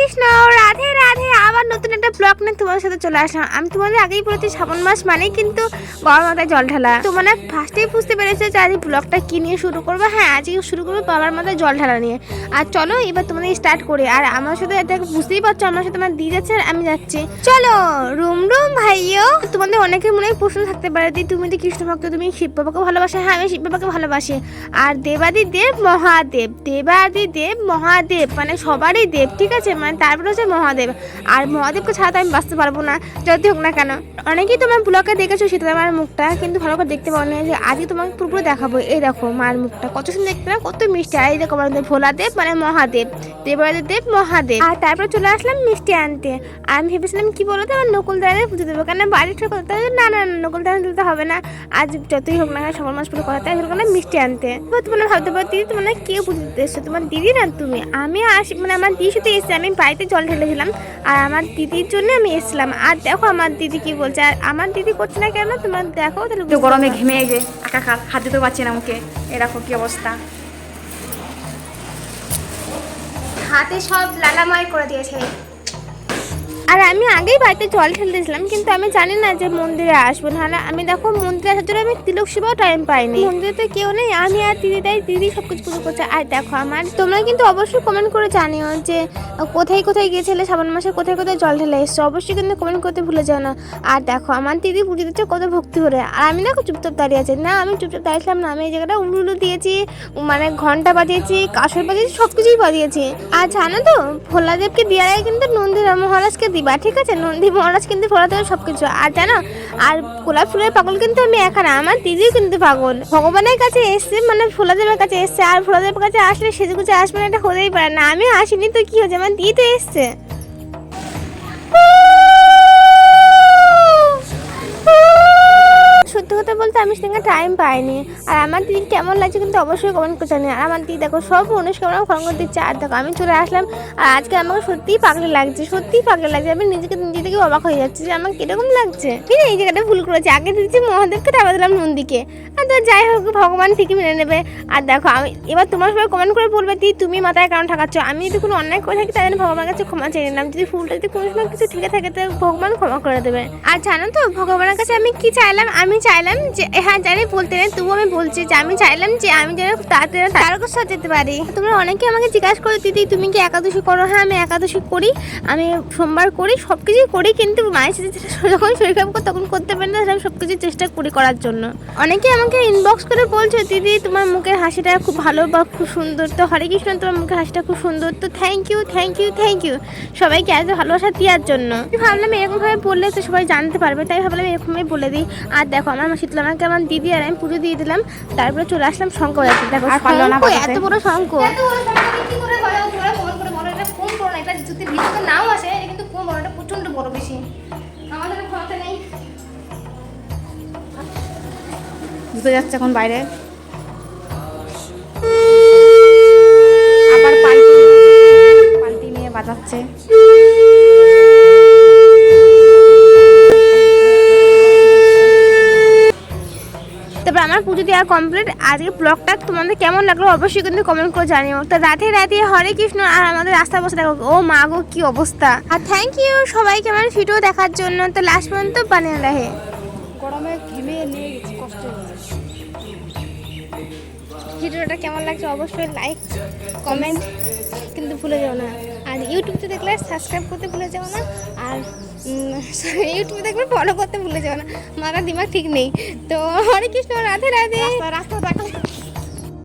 কৃষ্ণ রাধে রাধে আবার নতুন একটা ব্লগ নিয়ে তোমাদের সাথে চলে আসলাম। আমি তোমাদের আগেই বলেছি, শ্রাবণ মাস মানেই কিন্তু বাবার মাথায় জল ঢালা। তোমার ফার্স্টেই বুঝতে পেরেছে যে আজ ব্লগটা কি নিয়ে শুরু করব। হ্যাঁ আজকে শুরু করব বাবার মাথায় জল ঢালা নিয়ে। আর চলো এবার তোমাদের স্টার্ট করি। আর আমার সাথে বুঝতেই পারছ, আমার সাথে আমার দিয়ে যাচ্ছে আর আমি যাচ্ছি। চলো, রুম রুম ভাইও তোমাদের অনেকের মনে প্রশ্ন থাকতে পারে যে, তুমি তো কৃষ্ণ ভক্ত, তুমি শিব বাবাকে ভালোবাসো? হ্যাঁ আমি শিব বাবাকে ভালোবাসি। আর দেবাদি দেব, মহাদেব। দেবাদি দেব, মহাদেব। মানে সবারই দেব, ঠিক আছে? মানে তারপরে হচ্ছে মহাদেব। আর মহাদেবকে ছাড়া তো আমি বাঁচতে পারব না, যদি হোক না কেন। অনেকেই তোমার ব্লগে দেখেছ, সেটা আমার মুখটা, কিন্তু ভালো করে দেখতে পাও না যে আজকে তোমাকে পুরোপুরি দেখাবো, এই দেখো মার মুখটা, কত সুন্দর দেখতে না কত মিষ্টি। আর এই দেখো আমাদের ভোলাদেব মানে মহাদেব, দেবরাজের দেব মহাদেব। আর তারপরে চলে আসলাম মিষ্টি আনতে। আর আমি ভেবেছিলাম, কি বলো তো, আমার নকুল দাঁড়িয়ে পুজো দেবো কারণ বাড়ির করতে হবে না না নকুল দাঁড়িয়ে দিতে হবে না। আজ যতই হোক না কেন সকল মাস পুরো কথা হলো না মিষ্টি আনতে। তোমার ভাবতে পারো, দিদি, তোমার কেউ পুজো দিতে এসছো? তোমার দিদি না তুমি? আমি আসি মানে আমার দিদি শুধু এসেছে, আমি বাড়িতে জল ঢেলেছিলাম আর আমার দিদির জন্য আমি এসেছিলাম। আর দেখো আমার দিদি কি বলছে আর আমার দিদি করছে না কেন? তোমার দেখো তাহলে তো গরমে ঘেমে গে একাকার হাত দিতে পারছি না মুখে। এরকম কি অবস্থা। হাতে সব লালাময় করে দিয়েছে। আর আমি আগেই বাড়িতে জল ঢেলতেছিলাম কিন্তু আমি জানি না যে মন্দিরে আসব। নাহলে আমি দেখো মন্দিরে আসার জন্য আমি তিলক শিবাও টাইম পাইনি। মন্দিরে তো কেউ নেই, আমি আর দিদি তাই দিদি সব কিছু পুজো করছে। আর দেখো আমার, তোমরা কিন্তু অবশ্যই কমেন্ট করে জানিও যে কোথায় কোথায় গিয়েছিলে, শ্রাবণ মাসে কোথায় কোথায় জল ঢেলে এসছো? অবশ্যই কিন্তু কমেন্ট করতে ভুলে যাও না। আর দেখো আমার দিদি পুজো দিচ্ছে কত ভক্তি করে আর আমি দেখো চুপচাপ দাঁড়িয়ে আছি। না, আমি চুপচাপ দাঁড়িয়েছিলাম না, আমি এই জায়গাটা উলু দিয়েছি মানে ঘণ্টা বাজিয়েছি, কাঁসর বাজিয়েছি সব কিছুই বাজিয়েছি। আর জানো তো, ভোলাদেবকে দেওয়ার আগে কিন্তু নন্দী মহারাজকে দিবা, ঠিক আছে? নন্দী মহারাজ কিন্তু ভোলাদেব সব কিছু আর জানো, আর গোলাপ ফুলের পাগল কিন্তু আমি একা না, আমার দিদিও কিন্তু পাগল। ভগবানের কাছে এসছে মানে ভোলাদেবের কাছে এসছে, আর ভোলাদেবের কাছে আসলে সেজে গুছে আসবে না, এটা হতেই পারে না। আমি আসিনি, তো কি হয়েছে? আমার দিদি তো এসছে। সত্যি কথা বলতে আমি সেদিনকে টাইম পাইনি। আর আমার দিদি কেমন লাগছে কিন্তু অবশ্যই কমেন্ট করে জানি আর আমার দিদি দেখো, সব অনুষ্ঠান ফোন করে দিচ্ছে। আর দেখো, আমি চলে আসলাম, আর আজকে আমাকে সত্যিই পাগলে লাগছে, সত্যিই পাগলে লাগছে। আমি নিজেকে নিজে থেকে অবাক হয়ে যাচ্ছি যে আমার কীরকম লাগছে। কি না এই জায়গাটা ভুল করেছি। আগে দিয়েছি মহাদেবকে তারপর দিলাম নন্দীকে। আর তো যাই হোক, ভগবান ঠিকই মেনে নেবে। আর দেখো, আমি এবার তোমার সবাই কমেন্ট করে বলবে দি তুমি মাথায় কারণ ঠাকাচ্ছ? আমি যদি কোনো অন্যায় করে থাকি জন্য ভগবানের কাছে ক্ষমা চেয়ে নিলাম। যদি ফুলটা যদি কোনো সময় কিছু ঠিক থাকে তো ভগবান ক্ষমা করে দেবে। আর জানো তো, ভগবানের কাছে আমি কি চাইলাম? আমি চাইলাম যে হ্যাঁ জানি বলতে নেই তবু আমি বলছি যে, আমি চাইলাম যে, আমি যেন তাড়াতাড়ি তারকের সাথে যেতে পারি। তোমরা অনেকে আমাকে জিজ্ঞাসা করো, দিদি, তুমি কি একাদশী করো? হ্যাঁ আমি একাদশী করি। আমি সোমবার করি সব কিছুই করি, কিন্তু মায়ের সাথে যখন শরীর খারাপ তখন করতে পারি না, সেটা সব কিছু চেষ্টা করি করার জন্য। অনেকে আমাকে ইনবক্স করে বলছো, দিদি, তোমার মুখের হাসিটা খুব ভালো বা খুব সুন্দর। তো হরে কৃষ্ণ, তোমার মুখের হাসিটা খুব সুন্দর। তো thank you thank you thank you সবাইকে এত ভালোবাসা দেওয়ার জন্য। আমি ভাবলাম এরকমভাবে বললে তো সবাই জানতে পারবে, তাই ভাবলাম এরকমভাবে বলে দিই। আর দেখো, আমার মা শীতলামাকে আমার দিদি আর আমি পুজো দিয়ে দিলাম তারপরে চলে আসলাম বাজাতে। দেখো আর পারল না এত বড় শঙ্কর। এত বড় সংখ্যা কি করে বলো তোমরা কমেন্ট করে বলো এটা কোন বড় না এটা যদি ভিডিওতে নাও আসে এটা কিন্তু কোন বড় এটা প্রচণ্ড বড় বেশি। আমাদের ক্ষমতা নেই। যাচ্ছে এখন বাইরে। আবার পাল্টি পাল্টি নিয়ে বাজাচ্ছে তারপর আমার পুজো দেওয়া কমপ্লিট আজকে ব্লগটা তোমাদের কেমন লাগল অবশ্যই কিন্তু কমেন্ট করে জানিও। তো রাতে রাতে হরে কৃষ্ণ, আর আমাদের রাস্তা বসে দেখো ও মা গো, কি অবস্থা? আর থ্যাংক ইউ সবাইকে আমার ভিডিও দেখার জন্য। তো লাস্ট পর্যন্ত বানিয়ে রাখে। গরমে ভিডিওটা কেমন লাগছে অবশ্যই লাইক কমেন্ট কিন্তু ভুলে যাও না। আর ইউটিউবতে দেখলে সাবস্ক্রাইব করতে ভুলে যাও না। আর ইউটিউবে দেখবে ফলো করতে ভুলে যাও না। মারা দিমাগ ঠিক নেই। তো, হরে কৃষ্ণ, রাধে রাধে। রাস্তা